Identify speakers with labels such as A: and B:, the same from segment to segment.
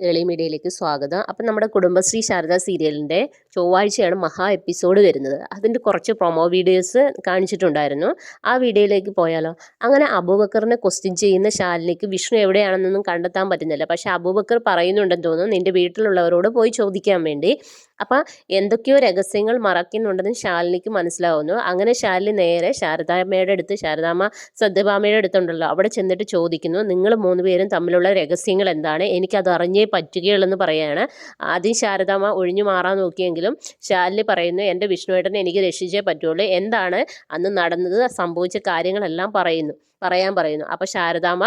A: ഏളി മീഡിയയിലേക്ക് സ്വാഗതം. അപ്പം നമ്മുടെ കുടുംബശ്രീ ശാരദ സീരിയലിന്റെ ചൊവ്വാഴ്ചയാണ് മഹാ എപ്പിസോഡ് വരുന്നത്. അതിന്റെ കുറച്ച് പ്രൊമോ വീഡിയോസ് കാണിച്ചിട്ടുണ്ടായിരുന്നു. ആ വീഡിയോയിലേക്ക് പോയാലോ? അങ്ങനെ അബൂബക്കറിനെ ക്വസ്റ്റ്യൻ ചെയ്യുന്ന ശാലിനിക്ക് വിഷ്ണു എവിടെയാണെന്നൊന്നും കണ്ടെത്താൻ പറ്റുന്നില്ല. പക്ഷേ അബൂബക്കർ പറയുന്നുണ്ടെന്ന് തോന്നുന്നു നിന്റെ വീട്ടിലുള്ളവരോട് പോയി ചോദിക്കാൻ വേണ്ടി. അപ്പം എന്തൊക്കെയോ രഹസ്യങ്ങൾ മറക്കുന്നുണ്ടെന്ന് ശാലിനിക്ക് മനസ്സിലാവുന്നു. അങ്ങനെ ശാലിനി നേരെ ശാരദാമ്മയുടെ അടുത്ത് ശാരദാമ്മ സത്യഭാമയുടെ അടുത്തുണ്ടല്ലോ അവിടെ ചെന്നിട്ട് ചോദിക്കുന്നു നിങ്ങൾ മൂന്ന് പേരും തമ്മിലുള്ള രഹസ്യങ്ങൾ എന്താണ്? എനിക്കത് അറിഞ്ഞേ പറ്റുകയുള്ളെന്ന് പറയാണ്. ആദ്യം ശാരദാമ്മ ഒഴിഞ്ഞു മാറാൻ നോക്കിയെങ്കിലും ശാലിനി പറയുന്നു എന്റെ വിഷ്ണുവേട്ടനെ എനിക്ക് രക്ഷിച്ചേ പറ്റുള്ളൂ. എന്താണ്? അന്ന് നടന്നത് സംഭവിച്ച കാര്യങ്ങളെല്ലാം പറയുന്നു പറയാൻ പറയുന്നു. അപ്പോൾ ശാരദാമ്മ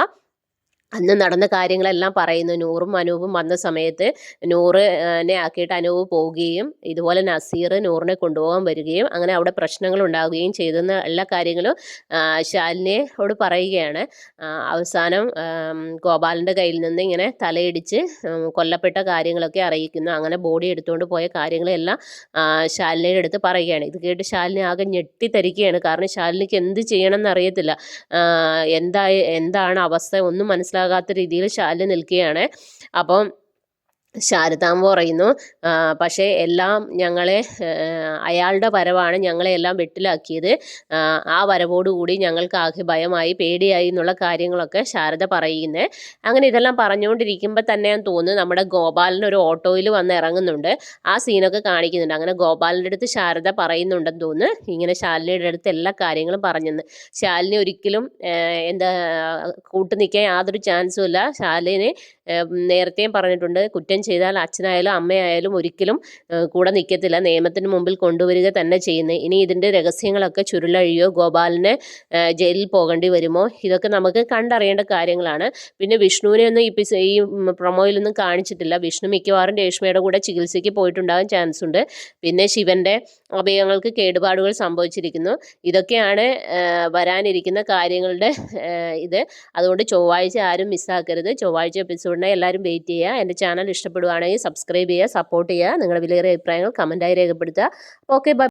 A: അന്ന് നടന്ന കാര്യങ്ങളെല്ലാം പറയുന്നു. നൂറും അനൂപും വന്ന സമയത്ത് നൂറിനെ ആക്കിയിട്ട് അനൂപ് പോവുകയും ഇതുപോലെ നസീർ നൂറിനെ കൊണ്ടുപോകാൻ വരികയും അങ്ങനെ അവിടെ പ്രശ്നങ്ങൾ ഉണ്ടാവുകയും ചെയ്തെന്ന എല്ലാ കാര്യങ്ങളും ശാലിനിയോട് പറയുകയാണ്. അവസാനം ഗോപാലന്റെ കയ്യിൽ നിന്ന് ഇങ്ങനെ തലയിടിച്ച് കൊല്ലപ്പെട്ട കാര്യങ്ങളൊക്കെ അറിയിക്കുന്നു. അങ്ങനെ ബോഡി എടുത്തുകൊണ്ട് പോയ കാര്യങ്ങളെല്ലാം ശാലിനിയുടെ അടുത്ത് പറയുകയാണ്. ഇത് കേട്ട് ശാലിനി ആകെ ഞെട്ടിത്തരിക്കുകയാണ് കാരണം ശാലിനിക്ക് എന്ത് ചെയ്യണമെന്ന് അറിയത്തില്ല. എന്തായി എന്താ എന്താണ് അവസ്ഥ ഒന്നും മനസ്സിലാകാത്ത രീതിയിൽ ശാലിനി നിൽക്കുകയാണ്. അപ്പം ശാരദാമ്മ പറയുന്നു. പക്ഷേ എല്ലാം ഞങ്ങളെ അയാളുടെ വരവാണ് ഞങ്ങളെ എല്ലാം വെട്ടിലാക്കിയത്. ആ, വരവോടുകൂടി ഞങ്ങൾക്ക് ആകെ ഭയമായി പേടിയായി എന്നുള്ള കാര്യങ്ങളൊക്കെ ശാരദ പറയുന്നത് അങ്ങനെ ഇതെല്ലാം പറഞ്ഞുകൊണ്ടിരിക്കുമ്പോൾ തന്നെയാണ് തോന്നുന്നു നമ്മുടെ ഗോപാലൻ ഒരു ഓട്ടോയിൽ വന്ന് ഇറങ്ങുന്നുണ്ട്. ആ സീനൊക്കെ കാണിക്കുന്നുണ്ട്. അങ്ങനെ ഗോപാലിന്റെ അടുത്ത് ശാരദ പറയുന്നുണ്ടെന്ന് തോന്നുന്നു. ഇങ്ങനെ ശാലിനിയുടെ അടുത്ത് എല്ലാ കാര്യങ്ങളും പറഞ്ഞെന്ന്. ശാലിനി ഒരിക്കലും എന്താ കൂട്ടു നിൽക്കാൻ യാതൊരു ചാൻസും ഇല്ല. ശാലിനി നേരത്തെയും പറഞ്ഞിട്ടുണ്ട് കുറ്റം ചെയ്താൽ അച്ഛനായാലും അമ്മയായാലും ഒരിക്കലും കൂടെ നിൽക്കത്തില്ല. നിയമത്തിന് മുമ്പിൽ കൊണ്ടുവരിക തന്നെ ചെയ്യുന്നത് ഇനി ഇതിന്റെ രഹസ്യങ്ങളൊക്കെ ചുരുളഴിയോ ഗോപാലിനെ ജയിലിൽ പോകേണ്ടി വരുമോ? ഇതൊക്കെ നമുക്ക് കണ്ടറിയേണ്ട കാര്യങ്ങളാണ്. പിന്നെ വിഷ്ണുവിനെ ഒന്നും ഈ ഈ പ്രൊമോയിലൊന്നും കാണിച്ചിട്ടില്ല. വിഷ്ണു മിക്കവാറും രേഷ്മയുടെ കൂടെ ചികിത്സയ്ക്ക് പോയിട്ടുണ്ടാകാൻ ചാൻസ് ഉണ്ട്. പിന്നെ ശിവന്റെ അഭയങ്ങൾക്ക് കേടുപാടുകൾ സംഭവിച്ചിരിക്കുന്നു. ഇതൊക്കെയാണ് വരാനിരിക്കുന്ന കാര്യങ്ങളുടെ ഇത്. അതുകൊണ്ട് ചൊവ്വാഴ്ച ആരും മിസ്സാക്കരുത് ചൊവ്വാഴ്ച എപ്പിസോഡിനെ എല്ലാവരും വെയിറ്റ് ചെയ്യുക. എന്റെ ചാനൽ ഇഷ്ടപ്പെടുവാണെങ്കിൽ സബ്സ്ക്രൈബ് ചെയ്യുക സപ്പോർട്ട് ചെയ്യുക. നിങ്ങളുടെ വിലയേറിയ അഭിപ്രായങ്ങൾ കമന്റായി രേഖപ്പെടുത്തുക. Okay bye